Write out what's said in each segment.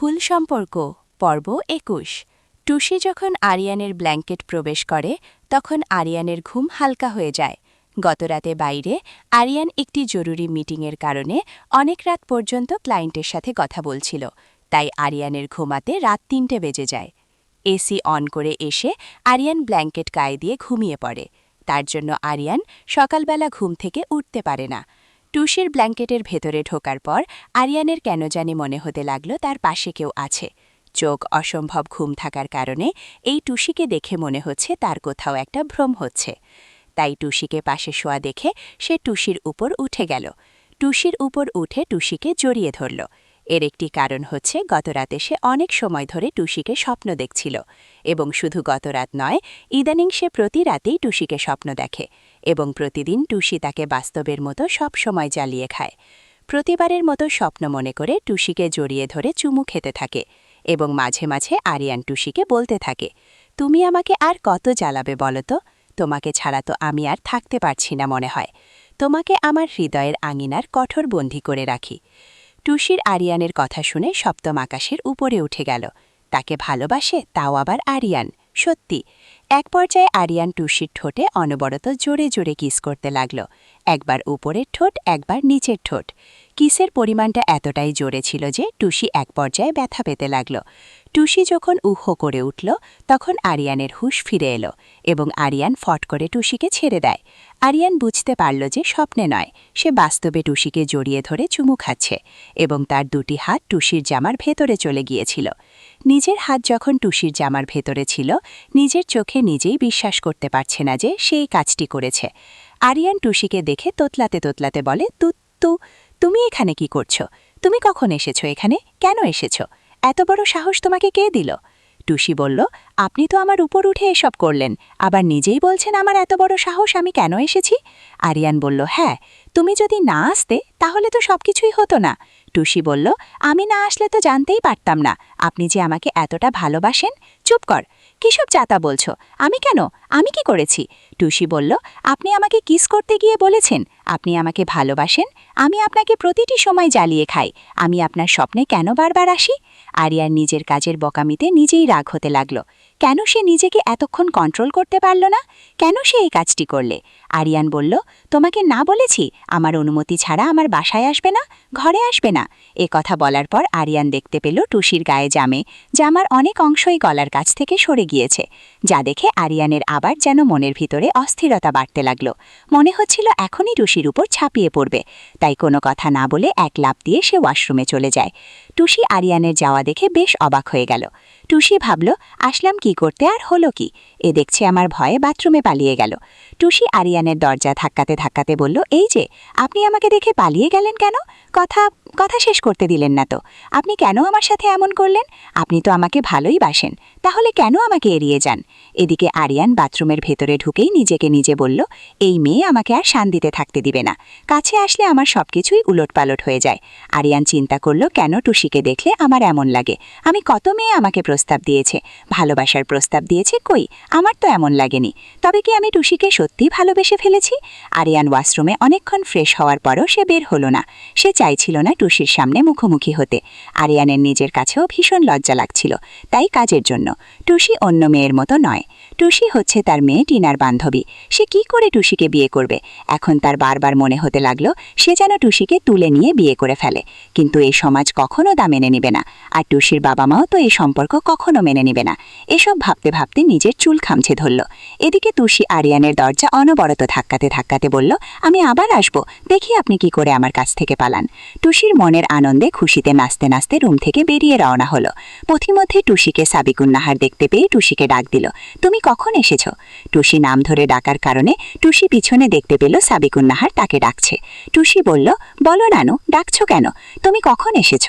ভুল সম্পর্ক, পর্ব একুশ। টুসি যখন আরিয়ানের ব্ল্যাঙ্কেট প্রবেশ করে, তখন আরিয়ানের ঘুম হালকা হয়ে যায়। গতরাতে বাইরে, আরিয়ান একটি জরুরি মিটিংয়ের কারণে অনেক রাত পর্যন্ত ক্লায়েন্টের সাথে কথা বলছিল। তাই আরিয়ানের ঘুমাতে রাত তিনটে বেজে যায়। এসি অন করে এসে আরিয়ান ব্ল্যাঙ্কেট গায়ে দিয়ে ঘুমিয়ে পড়ে। তার জন্য আরিয়ান সকালবেলা ঘুম থেকে উঠতে পারে না। টুসির ব্ল্যাঙ্কেটের ভেতরে ঢোকার পর আরিয়ানের কেন জানি মনে হতে লাগল তার পাশে কেউ আছে। চোখ অসম্ভব ঘুম থাকার কারণে এই টুসিকে দেখে মনে হচ্ছে তার কোথাও একটা ভ্রম হচ্ছে। তাই টুসিকে পাশে শোয়া দেখে সে টুসির উপর উঠে গেল। টুসির উপর উঠে টুসিকে জড়িয়ে ধরল। এর একটি কারণ হচ্ছে গতরাতে সে অনেক সময় ধরে টুসিকে স্বপ্ন দেখছিল। এবং শুধু গতরাত নয়, ইদানিং সে প্রতি রাতেই টুসিকে স্বপ্ন দেখে। এবং প্রতিদিন টুসি তাকে বাস্তবের মতো সব সময় জ্বালিয়ে খায়। প্রতিবারের মতো স্বপ্ন মনে করে টুসিকে জড়িয়ে ধরে চুমু খেতে থাকে এবং মাঝে মাঝে আরিয়ান টুসিকে বলতে থাকে, তুমি আমাকে আর কত জ্বালাবে বলো তো? তোমাকে ছাড়া তো আমি আর থাকতে পারছি না মনে হয়। তোমাকে আমার হৃদয়ের আঙিনার কঠোর বন্দী করে রাখি। টুসির আরিয়ানের কথা শুনে সপ্তম আকাশের উপরে উঠে গেল। তাকে ভালোবাসে তাও আবার আরিয়ান। সত্যি, এক পর্যায়ে আরিয়ান টুসির ঠোঁটে অনবরত জোরে জোরে কিস করতে লাগল। একবার উপরের ঠোঁট, একবার নিচের ঠোঁট। কিসের পরিমাণটা এতটাই জোরে ছিল যে টুসি এক পর্যায়ে ব্যথা পেতে লাগল। টুসি যখন উহ করে উঠল, তখন আরিয়ানের হুশ ফিরে এলো এবং আরিয়ান ফট করে টুসিকে ছেড়ে দেয়। আরিয়ান বুঝতে পারল যে স্বপ্নে নয়, সে বাস্তবে টুসিকে জড়িয়ে ধরে চুমু খাচ্ছে এবং তার দুটি হাত টুসির জামার ভেতরে চলে গিয়েছিল। নিজের হাত যখন টুসির জামার ভেতরে ছিল, নিজের চোখে নিজেই বিশ্বাস করতে পারছে না যে সে এই কাজটি করেছে। আরিয়ান টুসিকে দেখে তোতলাতে তোতলাতে বলে, তু তু, তুমি এখানে কি করছ? তুমি কখন এসেছ এখানে? কেন এসেছ? এত বড় সাহস তোমাকে কে দিল? টুসি বলল, আপনি তো আমার উপর উঠে এসব করলেন, আবার নিজেই বলছেন আমার এত বড় সাহস আমি কেন এসেছি? আরিয়ান বলল হ্যাঁ তুমি যদি না আসতে, তাহলে তো সবকিছুই হতো না। টুসি বলল, আমি না আসলে তো জানতেই পারতাম না। আপনি যে আমাকে এতটা ভালোবাসেন, চুপ কর। কিসব চাতা বলছো? আমি কেন? আমি কি করেছি? টুসি বলল, আপনি আমাকে কিস করতে গিয়ে বলেছেন। আপনি আমাকে ভালোবাসেন, আমি আপনাকে প্রতিটি সময় জ্বালিয়ে খাই। আমি আপনার স্বপ্নে কেন বারবার আসি? আরিয়ার নিজের কাজের বকামিতে নিজেই রাগ হতে লাগল। কেন সে নিজেকে এতক্ষণ কন্ট্রোল করতে পারল না? কেন সে এই কাজটি করলে? আরিয়ান বলল, তোমাকে না বলেছি, আমার অনুমতি ছাড়া আমার বাসায় আসবে না, ঘরে আসবে না। এ কথা বলার পর আরিয়ান দেখতে পেল টুসির গায়ে জামে জামার অনেক অংশই গলার কাছ থেকে সরে গিয়েছে। যা দেখে আরিয়ানের আবার যেন মনের ভিতরে অস্থিরতা বাড়তে লাগল। মনে হচ্ছিল এখনই টুসির উপর ছাপিয়ে পড়বে। তাই কোনো কথা না বলে এক লাভ দিয়ে সে ওয়াশরুমে চলে যায়। টুসি আরিয়ানের যাওয়া দেখে বেশ অবাক হয়ে গেল। টুসি ভাবল, আসলাম কি করতে আর হলো কি? এ দেখছে আমার ভয়ে বাথরুমে পালিয়ে গেল। টুসি আরিয়ানের দরজা ধাক্কাতে ধাক্কাতে বলল, এই যে, আপনি আমাকে দেখে পালিয়ে গেলেন কেন? কথা কথা শেষ করতে দিলেন না তো। আপনি কেন আমার সাথে এমন করলেন? আপনি তো আমাকে ভালোই বাসেন। তাহলে কেন আমাকে এড়িয়ে যান? এদিকে আরিয়ান বাথরুমের ভেতরে ঢুকেই নিজেকে নিজে বলল, এই মেয়ে আমাকে আর শান্তিতে থাকতে দিবে না। কাছে আসলে আমার সব সবকিছুই উলটপালট হয়ে যায়। আরিয়ান চিন্তা করল, কেন টুসিকে দেখলে আমার এমন লাগে? আমি কত মেয়ে আমাকে প্রস্তাব দিয়েছে। ভালোবাসার প্রস্তাব দিয়েছে কই? আমার তো এমন লাগেনি। তবে কি আমি টুসিকে সত্যি ভালোবেসে ফেলেছি? আরিয়ান ওয়াশরুমে অনেকক্ষণ ফ্রেশ হওয়ার পরও সে বের হলো না। সে চাইছিল না টুসির সামনে মুখোমুখি হতে। আরিয়ানের নিজের কাছেও ভীষণ লজ্জা লাগছিল, তাই কাজের জন্য। টুসি অন্য মেয়ের মতো নয়। টুসি হচ্ছে তার মেয়ে টিনার বান্ধবী। সে কি করে টুসিকে বিয়ে করবে? এখন তার বারবার মনে হতে লাগল, সে যেন টুসিকে তুলে নিয়ে বিয়ে করে ফেলে। কিন্তু এই সমাজ কখনো তা মেনে নিবে না। আর টুসির বাবা মাও তো এই সম্পর্ক কখনো মেনে নিবে না। এসব ভাবতে ভাবতে নিজের চুল খামছে ধরল। এদিকে তুষি আরিয়ানের দরজা অনবরত ধাক্কাতে ধাক্কাতে বলল, আমি আবার আসব। দেখি আপনি কি করে আমার কাছ থেকে পালান। টুসির মনের আনন্দে খুশিতে নাচতে নাচতে রুম থেকে বেরিয়ে রওনা হলো। পথিমধ্যে টুসিকে সাবিকুন্নাহার দেখতে পেয়ে টুসিকে ডাক দিল, তুমি কখন এসেছ? টুসি নাম ধরে ডাকার কারণে টুসি পিছনে দেখতে পেল সাবিকুন্নাহার তাকে ডাকছে। টুসি বলল, বলো নানু, ডাকছো কেন? তুমি কখন এসেছ?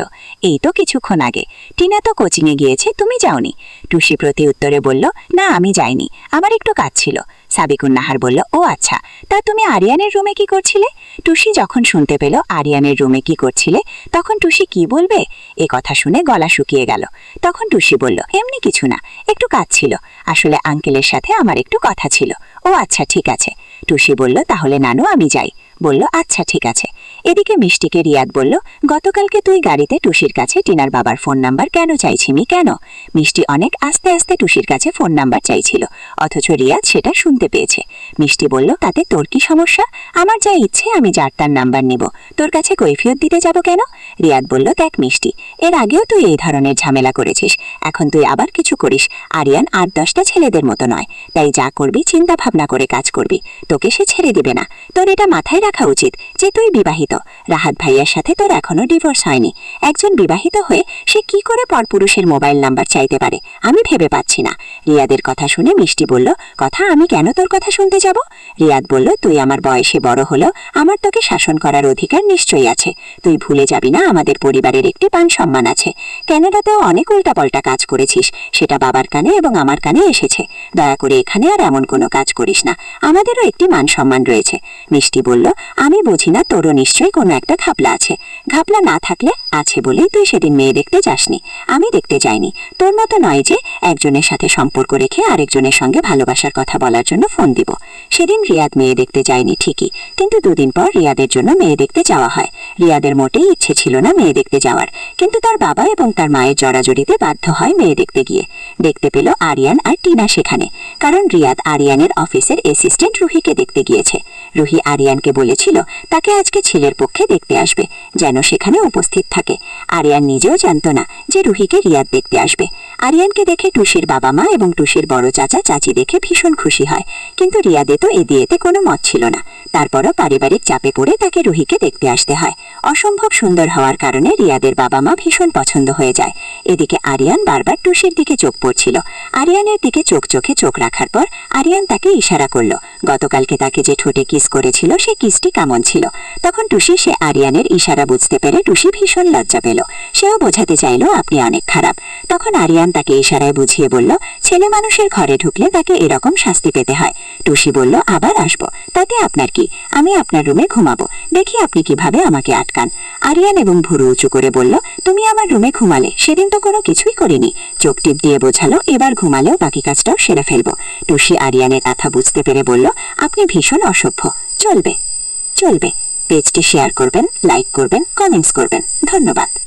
এই তো কিছুক্ষণ আগে। টিনা তো কোচিংয়ে গিয়েছে, তুমি যাওনি। টুসি প্রতি উত্তরে বলল, না, আমি যাইনি। আমার একটু কাজ ছিল। সাবিকুন্নাহার বলল, ও আচ্ছা তা তুমি আরিয়ানের রুমে কি করছিলে? টুসি যখন শুনতে পেল আরিয়ানের রুমে কি করছিলে, তখন টুসি কি বলবে? এ কথা শুনে গলা শুকিয়ে গেল। তখন টুসি বলল, এমনি কিছু না, একটু কাজ ছিল। আসলে আঙ্কেলের সাথে আমার একটু কথা ছিল। ও আচ্ছা ঠিক আছে। টুসি বলল, তাহলে নানু, আমি যাই। বলল আচ্ছা ঠিক আছে। এদিকে মিষ্টিকে রিয়াদ বলল, গতকালকে তুই গাড়িতে টুসির কাছে টিনার বাবার ফোন নাম্বার কেন চাইছিমি কেন? মিষ্টি অনেক আস্তে আস্তে টুসির কাছে ফোন নাম্বার চাইছিল, অথচ রিয়াদ সেটা শুনতে পেয়েছে। মিষ্টি বলল, তাতে তোর কি সমস্যা? আমার যা ইচ্ছে আমি যার তার নাম্বার নিব। তোর কাছে কৈফিয়ত দিতে যাব কেন? রিয়াদ বলল, দেখ মিষ্টি, এর আগেও তুই এই ধরনের ঝামেলা করেছিস। এখন তুই আবার কিছু করিস। আরিয়ান আট দশটা ছেলেদের মতো নয়। তাই যা করবি চিন্তা ভাবনা করে কাজ করবি। তোকে সে ছেড়ে দিবে না। তোর এটা মাথায় রাখা উচিত যে তুই বিবাহিত রাহাত ভাইয়ার সাথে তোর এখনও ডিভোর্স হয়নি। একজন বিবাহিত হয়ে সে কি করে পরপুরুষের মোবাইল নাম্বার চাইতে পারে? আমি ভেবে পাচ্ছি না। রিয়াদের কথা শুনে মিষ্টি বলল, কথা, আমি কেন তোর কথা শুনতে যাব? রিয়াদ বলল, তুই আমার বয়সে বড় হলেও আমার তোকে শাসন করার অধিকার নিশ্চয়ই আছে। তুই ভুলে যাবি না, আমাদের পরিবারের একটি পান সম্মান আছে। ক্যানাডাতেও অনেক উল্টাপাল্টা কাজ করেছিস। সেটা বাবার কানে এবং আমার কানে এসেছে। দয়া করে এখানে আর এমন কোনো কাজ করিস না। আমাদেরও একটি মান সম্মান রয়েছে। মিষ্টি বলল, আমি বুঝি না তোরও নিশ্চয়ই কোনো একটা ঘাপলা আছে। ঘাপলা না থাকলে আছে বলেই তুই সেদিন মেয়ে দেখতে যাসনি। আমি দেখতে যাইনি। তোর মতো নয় যে একজনের সাথে সম্পর্ক রেখে আরেকজনের সঙ্গে ভালোবাসার কথা বলার জন্য ফোন দিব। সেদিন রিয়াদ মেয়ে দেখতে যায়নি ঠিকই, কিন্তু দুদিন পর রিয়াদের জন্য মেয়ে দেখতে যাওয়া হয়। রিয়াদের মোটেই ইচ্ছে ছিল না মেয়ে দেখতে যাওয়ার, কিন্তু তার বাবা এবং তার মায়ের জড়াজড়িতে বাধ্য হয় মেয়ে দেখতে গিয়ে। দেখতে পেল আরিয়ান আর টিনা সেখানে। কারণ রিয়াদ আরিয়ানের অফিসের অ্যাসিস্ট্যান্ট রুহিকে দেখতে গিয়েছে। রুহি আরিয়ানকে বলেছিল, তাকে আজকে ছেলের পক্ষে দেখতে আসবে, যেন সেখানে উপস্থিত থাকে। আরিয়ান নিজেও জানত না যে রুহিকে রিয়াদ দেখতে আসবে। আরিয়ানকে দেখে টুসির বাবা মা এবং টুসির বড় চাচা চাচি দেখে ভীষণ খুশি হয়। কিন্তু রিয়াদে তো এদিয়েতে দিয়েতে কোনো মত ছিল না। তারপরও পারিবারিক চাপে পড়ে তাকে রুহিকে দেখতে আসতে হয়। অসম্ভব সুন্দর হওয়ার কারণে রিয়াদের বাবা মা ভীষণ পছন্দ হয়ে যায়। এদিকে আরিয়ান বারবার টুসির দিকে চোখ পড়ছিল। আরিয়ানের দিকে চোখ চোখে চোখ রাখার পর আরিয়ান তাকে ইশারা করল, গতকালকে তাকে যে ঠোঁটে কিস করেছিল, সে কিসটি কেমন ছিল? তখন টুসি সে আরিয়ানের ইশারা বুঝতে পেরে টুসি ভীষণ লজ্জা পেল। সেও বোঝাতে চাইলো, আপনি অনেক খারাপ। তখন আরিয়ান তাকে ইশারায় বুঝিয়ে বলল ছেলে মানুষের ঘরে ঢুকলে তাকে এরকম শাস্তি পেতে হয়। টুসি বলল, আবার আসব। তাতে আপনার কি? আমি আপনার রুমে ঘুমাবো। দেখি আপনি কীভাবে আমাকে আটকান। আরিয়ান এবং ভুরু উঁচু করে বলল, তুমি আমার রুমে ঘুমালে। সেদিন তো কোনো কিছুই করিনি। চোখ টিপ দিয়ে বোঝালো, এবার ঘুমালেও বাকি কাজটাও সেরে ফেলব। টুসি আরিয়ানের কথা বুঝতে পেরে বলল, আপনি ভীষণ অসভ্য। চলবে। চলবে। পেজটি শেয়ার করবেন, লাইক করবেন, কমেন্টস করবেন। ধন্যবাদ।